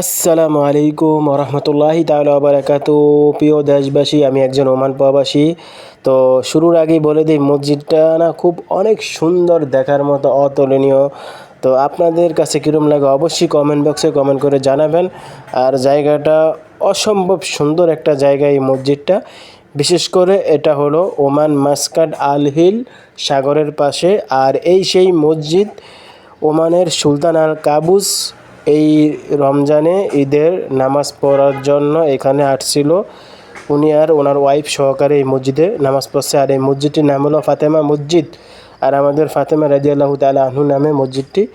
আসসালামু আলাইকুম রহমতুল্লাহি তাআলা বারাকাত। প্রিয় দেশবাসী, আমি একজন ওমান প্রবাসী। তো শুরুর আগেই বলে দিই, মসজিদটা না খুব অনেক সুন্দর দেখার মতো অতুলনীয়। তো আপনাদের কাছে কীরকম লাগে অবশ্যই কমেন্ট বক্সে কমেন্ট করে জানাবেন। আর জায়গাটা অসম্ভব সুন্দর একটা জায়গা এই মসজিদটা। বিশেষ করে এটা হলো ওমান মাসকাট আল হিল সাগরের পাশে। আর এই সেই মসজিদ ওমানের সুলতান আল কাবুস এই রমজানে ঈদের নামাজ পড়ার জন্য এখানে আসছিল। উনি আর ওনার ওয়াইফ সহকারে এই মসজিদে নামাজ পড়ছে। আর এই মসজিদটির নাম হলো ফাতেমা মসজিদ। আর আমাদের ফাতেমা রাজিয়াল্লাহ তালা আহনু নামে মসজিদটি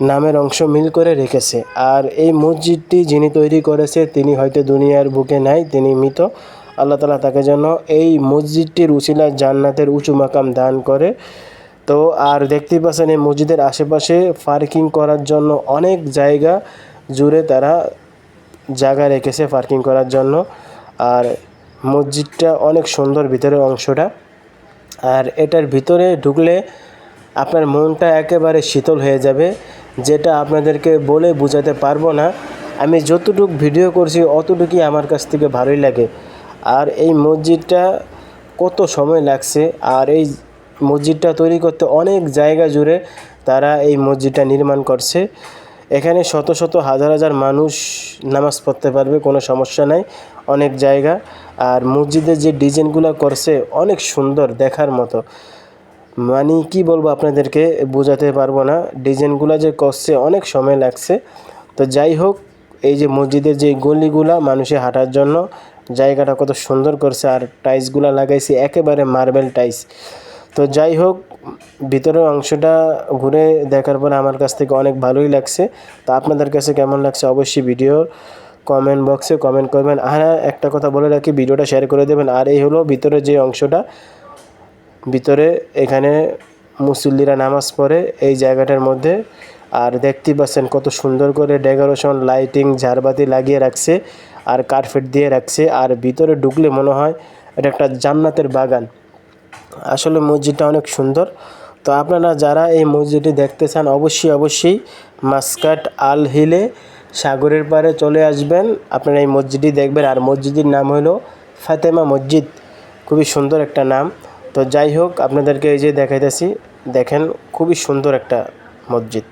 নামের অংশ মিল করে রেখেছে। আর এই মসজিদটি যিনি তৈরি করেছে, তিনি হয়তো দুনিয়ার বুকে নাই, তিনি মৃত। আল্লাহ তালা তাকে যেন এই মসজিদটির উচিলায় জান্নাতের উঁচু মাকাম দান করে। তো আর দেখতেই পাচ্ছেন এই মসজিদের আশেপাশে পার্কিং করার জন্য অনেক জায়গা জুড়ে তারা জায়গা রেখেছে পার্কিং করার জন্য। আর মসজিদটা অনেক সুন্দর ভিতরের অংশটা। আর এটার ভিতরে ঢুকলে আপনার মনটা একেবারে শীতল হয়ে যাবে, যেটা আপনাদেরকে বলে বোঝাতে পারব না। আমি যতটুকু ভিডিও করছি অতটুকুই আমার কাছ থেকে ভালোই লাগে। আর এই মসজিদটা কত সময় লাগছে? আর এই মসজিদটা তৈরি করতে অনেক জায়গা জুড়ে তারা এই মসজিদটা নির্মাণ করছে। এখানে শত শত হাজার হাজার মানুষ নামাজ পড়তে পারবে, কোনো সমস্যা নাই, অনেক জায়গা। আর মসজিদের যে ডিজাইনগুলো করছে অনেক সুন্দর দেখার মতো। মানে কি বলব আপনাদেরকে, বোঝাতে পারব না। ডিজাইনগুলো যে করছে অনেক সময় লাগছে। তো যাই হোক, এই যে মসজিদের যে গলিগুলা মানুষে হাঁটার জন্য জায়গাটা কত সুন্দর করছে। আর টাইলসগুলো লাগাইছে, একেবারে মার্বেল টাইলস তো যাই হোক, ভিতরের অংশটা ঘুরে দেখার পরে আমার কাছ থেকে অনেক ভালোই লাগছে। তো আপনাদের কাছে কেমন লাগছে অবশ্যই ভিডিও কমেন্ট বক্সে কমেন্ট করবেন। আর একটা কথা বলে রাখি, ভিডিওটা শেয়ার করে দেবেন। আর এই হলো ভিতরে যে অংশটা, ভিতরে এখানে মুসল্লিরা নামাজ পড়ে এই জায়গাটার মধ্যে। আর দেখতেই পাচ্ছেন কত সুন্দর করে ডেকোরেশন লাইটিং ঝাড়বাতি লাগিয়ে রাখছে আর কার্পেট দিয়ে রাখছে। আর ভিতরে ঢুকলে মনে হয় এটা একটা জান্নাতের বাগান। আসলে মসজিদটা অনেক সুন্দর। তো আপনারা যারা এই মসজিদটি দেখতে চান, অবশ্যই অবশ্যই মাসকাট আল হিলে সাগরের পাড়ে চলে আসবেন। আপনারা এই মসজিদটি দেখবেন। আর মসজিদের নাম হলো ফাতেমা মসজিদ। খুবই সুন্দর একটা নাম। তো যাই হোক, আপনাদেরকে এই যে দেখাইতেছি, দেখেন খুবই সুন্দর একটা মসজিদ।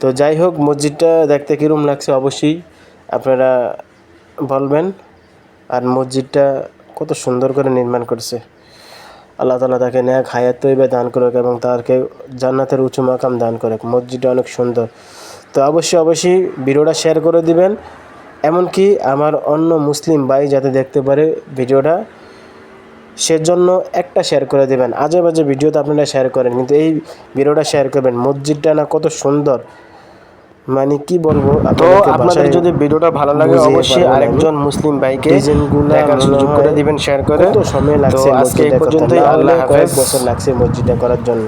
তো যাই হোক, মসজিদটা দেখতে কীরকম লাগছে অবশ্যই আপনারা বলবেন। আর মসজিদটা কত সুন্দর করে নির্মাণ করছে। আল্লাহ তালা তাকে ন্যাক হায়াত, তৈবে দান করুক এবং তাকে জান্নাতের উঁচু মাকাম দান করুক। মসজিদটা অনেক সুন্দর। তো অবশ্যই অবশ্যই ভিডিওটা শেয়ার করে দিবেন। এমনকি আমার অন্য মুসলিম ভাই যাতে দেখতে পারে ভিডিওটা, সেজন্য একটা শেয়ার করে দেবেন। আজে বাজে ভিডিও তো আপনারা শেয়ার করেন, কিন্তু এই ভিডিওটা শেয়ার করবেন। মসজিদটা না কত সুন্দর। মানে কি বলব তো আপনাদের যদি ভিডিওটা ভালো লাগে অবশ্যই আরেকজন মুসলিম ভাইকে দেখার সুযোগ করে দিবেন শেয়ার করে। তো সময় লাগছে আজকে এই পর্যন্তই আল্লাহ হাফেজ। বছর লাগছে মসজিদে করার জন্য।